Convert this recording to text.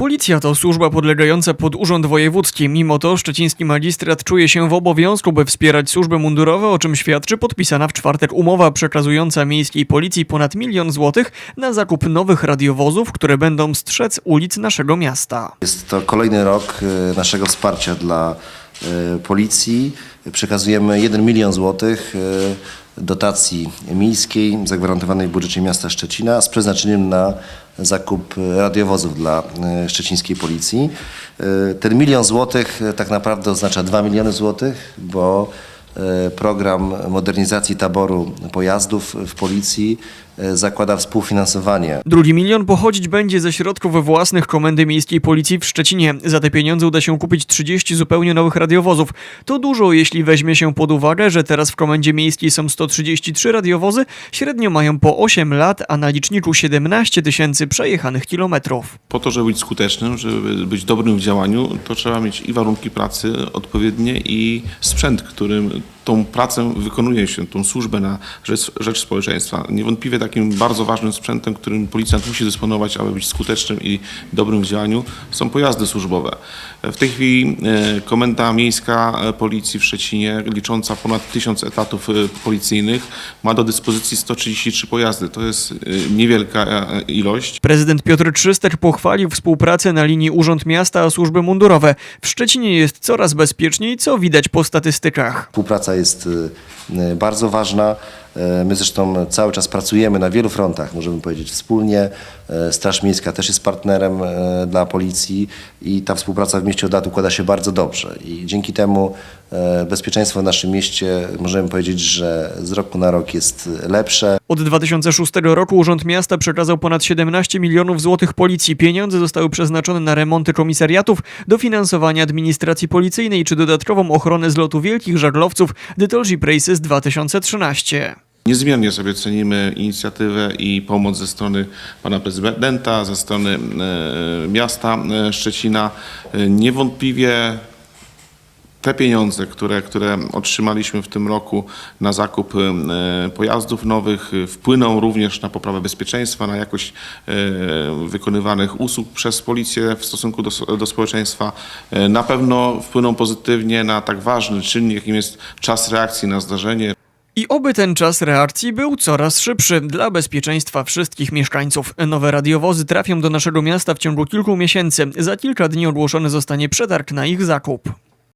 Policja to służba podlegająca pod Urząd Wojewódzki. Mimo to szczeciński magistrat czuje się w obowiązku, by wspierać służby mundurowe, o czym świadczy podpisana w czwartek umowa przekazująca miejskiej policji ponad milion złotych na zakup nowych radiowozów, które będą strzec ulic naszego miasta. Jest to kolejny rok e, naszego wsparcia dla policji. Przekazujemy 1 milion złotych e, dotacji miejskiej zagwarantowanej w budżecie miasta Szczecina z przeznaczeniem na zakup radiowozów dla e, szczecińskiej policji. E, Ten milion złotych e, tak naprawdę oznacza 2 miliony złotych, bo e, program modernizacji taboru pojazdów w policji e, zakłada współfinansowanie Drugi milion pochodzić będzie ze środków własnych Komendy Miejskiej Policji w Szczecinie. Za te pieniądze uda się kupić 30 zupełnie nowych radiowozów. To dużo, jeśli weźmie się pod uwagę, że teraz w Komendzie Miejskiej są 133 radiowozy, średnio mają po 8 lat, a na liczniku 17 tysięcy przejechanych kilometrów. Po to, żeby być skutecznym, żeby być dobrym w działaniu, to trzeba mieć i warunki pracy odpowiednie i sprzęt, którym Bye. Tą pracę wykonuje się, tą służbę na rzecz, rzecz społeczeństwa. Niewątpliwie takim bardzo ważnym sprzętem, którym policjant musi dysponować, aby być skutecznym i dobrym w działaniu, są pojazdy służbowe. W tej chwili e, Komenda Miejska e, Policji w Szczecinie, licząca ponad 1000 etatów e, policyjnych, ma do dyspozycji 133 pojazdy. To jest niewielka ilość. Prezydent Piotr Trzystek pochwalił współpracę na linii Urząd Miasta a służby mundurowe. W Szczecinie jest coraz bezpieczniej, co widać po statystykach. Współpraca jest y, y, bardzo ważna. E, My zresztą cały czas pracujemy na wielu frontach, możemy powiedzieć wspólnie. E, Straż Miejska też jest partnerem e, dla policji i ta współpraca w mieście od lat układa się bardzo dobrze. I dzięki temu bezpieczeństwo w naszym mieście możemy powiedzieć, że z roku na rok jest lepsze. Od 2006 roku Urząd Miasta przekazał ponad 17 milionów złotych policji. Pieniądze zostały przeznaczone na remonty komisariatów, dofinansowanie administracji policyjnej czy dodatkową ochronę zlotu wielkich żaglowców The Tolji Races 2013. Niezmiernie sobie cenimy inicjatywę i pomoc ze strony pana prezydenta, ze strony e, miasta e, Szczecina. E, Niewątpliwie te pieniądze, które, które otrzymaliśmy w tym roku na zakup e, pojazdów nowych, e, wpłyną również na poprawę bezpieczeństwa, na jakość e, wykonywanych usług przez policję w stosunku do, do społeczeństwa. Na pewno wpłyną pozytywnie na tak ważny czynnik, jakim jest czas reakcji na zdarzenie. I oby ten czas reakcji był coraz szybszy dla bezpieczeństwa wszystkich mieszkańców. Nowe radiowozy trafią do naszego miasta w ciągu kilku miesięcy. Za kilka dni ogłoszony zostanie przetarg na ich zakup.